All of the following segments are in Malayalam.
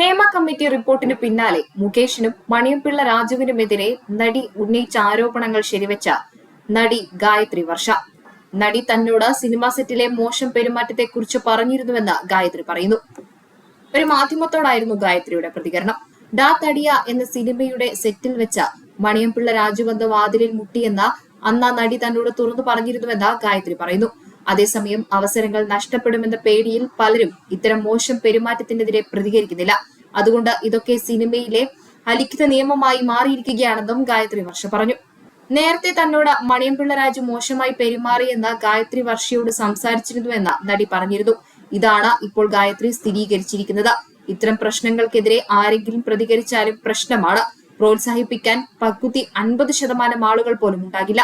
ഹേമ കമ്മിറ്റി റിപ്പോർട്ടിന് പിന്നാലെ മുകേഷിനും മണിയംപിള്ള രാജുവിനുമെതിരെ നടി ഉന്നയിച്ച ആരോപണങ്ങൾ ശരിവെച്ച നടി ഗായത്രി വർഷ. നടി തന്നോട് സിനിമാ സെറ്റിലെ മോശം പെരുമാറ്റത്തെക്കുറിച്ച് പറഞ്ഞിരുന്നുവെന്ന് ഗായത്രി പറയുന്നു. ഒരു മാധ്യമത്തോടായിരുന്നു ഗായത്രിയുടെ പ്രതികരണം. ഡാ തടിയ എന്ന സിനിമയുടെ സെറ്റിൽ വെച്ച മണിയംപിള്ള രാജു വന്ന വാതിലിൽ മുട്ടിയെന്ന അന്ന് നടി തന്നോട് തുറന്നു പറഞ്ഞിരുന്നുവെന്ന് ഗായത്രി പറയുന്നു. അതേസമയം അവസരങ്ങൾ നഷ്ടപ്പെടുമെന്ന പേടിയിൽ പലരും ഇത്തരം മോശം പെരുമാറ്റത്തിനെതിരെ പ്രതികരിക്കുന്നില്ല. അതുകൊണ്ട് ഇതൊക്കെ സിനിമയിലെ അലിഖിത നിയമമായി മാറിയിരിക്കുകയാണെന്നും ഗായത്രി വർഷ പറഞ്ഞു. നേരത്തെ തന്നോട് മണിയംപിള്ള രാജു മോശമായി പെരുമാറിയെന്ന് ഗായത്രി വർഷയോട് സംസാരിച്ചിരുന്നുവെന്ന് നടി പറഞ്ഞിരുന്നു. ഇതാണ് ഇപ്പോൾ ഗായത്രി സ്ഥിരീകരിച്ചിരിക്കുന്നത്. ഇത്തരം പ്രശ്നങ്ങൾക്കെതിരെ ആരെങ്കിലും പ്രതികരിച്ചാലും പ്രശ്നമാണ്. പ്രോത്സാഹിപ്പിക്കാൻ പകുതി അൻപത് ശതമാനം ആളുകൾ പോലും ഉണ്ടാകില്ല.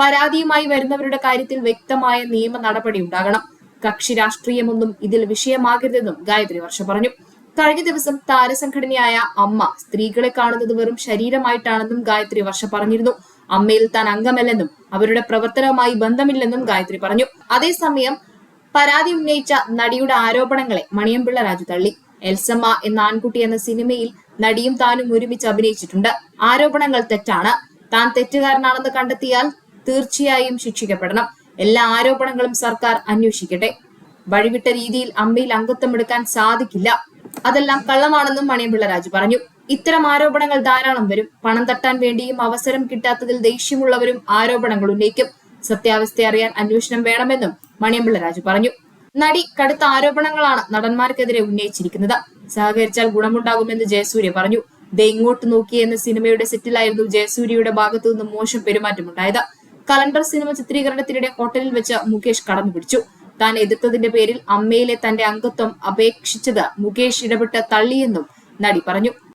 പരാതിയുമായി വരുന്നവരുടെ കാര്യത്തിൽ വ്യക്തമായ നിയമ നടപടി ഉണ്ടാകണം. കക്ഷി രാഷ്ട്രീയമൊന്നും ഇതിൽ വിഷയമാകരുതെന്നും ഗായത്രി വർഷ പറഞ്ഞു. കഴിഞ്ഞ ദിവസം താരസംഘടനയായ അമ്മ സ്ത്രീകളെ കാണുന്നത് വെറും ശരീരമായിട്ടാണെന്നും ഗായത്രി വർഷ പറഞ്ഞിരുന്നു. അമ്മയിൽ താൻ അംഗമല്ലെന്നും അവരുടെ പ്രവർത്തനവുമായി ബന്ധമില്ലെന്നും ഗായത്രി പറഞ്ഞു. അതേസമയം പരാതി ഉന്നയിച്ച നടിയുടെ ആരോപണങ്ങളെ മണിയമ്പിള്ള രാജു തള്ളി. എൽസമ്മ എന്ന ആൺകുട്ടി എന്ന സിനിമയിൽ നടിയും താനും ഒരുമിച്ച് അഭിനയിച്ചിട്ടുണ്ട്. ആരോപണങ്ങൾ തെറ്റാണ്. താൻ തെറ്റുകാരനാണെന്ന് കണ്ടെത്തിയാൽ തീർച്ചയായും ശിക്ഷിക്കപ്പെടണം. എല്ലാ ആരോപണങ്ങളും സർക്കാർ അന്വേഷിക്കട്ടെ. വഴിവിട്ട രീതിയിൽ അമ്മയിൽ അംഗത്വം എടുക്കാൻ സാധിക്കില്ല. അതെല്ലാം കള്ളമാണെന്നും മണിയമ്പിള്ള രാജു പറഞ്ഞു. ഇത്തരം ആരോപണങ്ങൾ ധാരാളം വരും. പണം തട്ടാൻ വേണ്ടിയും അവസരം കിട്ടാത്തതിൽ ദേഷ്യമുള്ളവരും ആരോപണങ്ങൾ ഉന്നയിക്കും. സത്യാവസ്ഥ അറിയാൻ അന്വേഷണം വേണമെന്നും മണിയമ്പിള്ള രാജു പറഞ്ഞു. നടി കടുത്ത ആരോപണങ്ങളാണ് നടന്മാർക്കെതിരെ ഉന്നയിച്ചിരിക്കുന്നത്. സഹകരിച്ചാൽ ഗുണമുണ്ടാകുമെന്ന് ജയസൂര്യ പറഞ്ഞു. ദേ ഇങ്ങോട്ട് നോക്കി എന്ന സിനിമയുടെ സെറ്റിലായിരുന്നു ജയസൂര്യയുടെ ഭാഗത്തു നിന്ന് മോശം പെരുമാറ്റമുണ്ടായത്. കലണ്ടർ സിനിമ ചിത്രീകരണത്തിനിടെ ഹോട്ടലിൽ വെച്ച് മുകേഷ് കടന്നു പിടിച്ചു താൻ എതിർത്തതിന്റെ പേരിൽ അമ്മയിലെ തന്റെ അംഗത്വം അപേക്ഷിച്ചത് മുകേഷ് ഇടപെട്ട് തള്ളിയെന്നും നടി പറഞ്ഞു.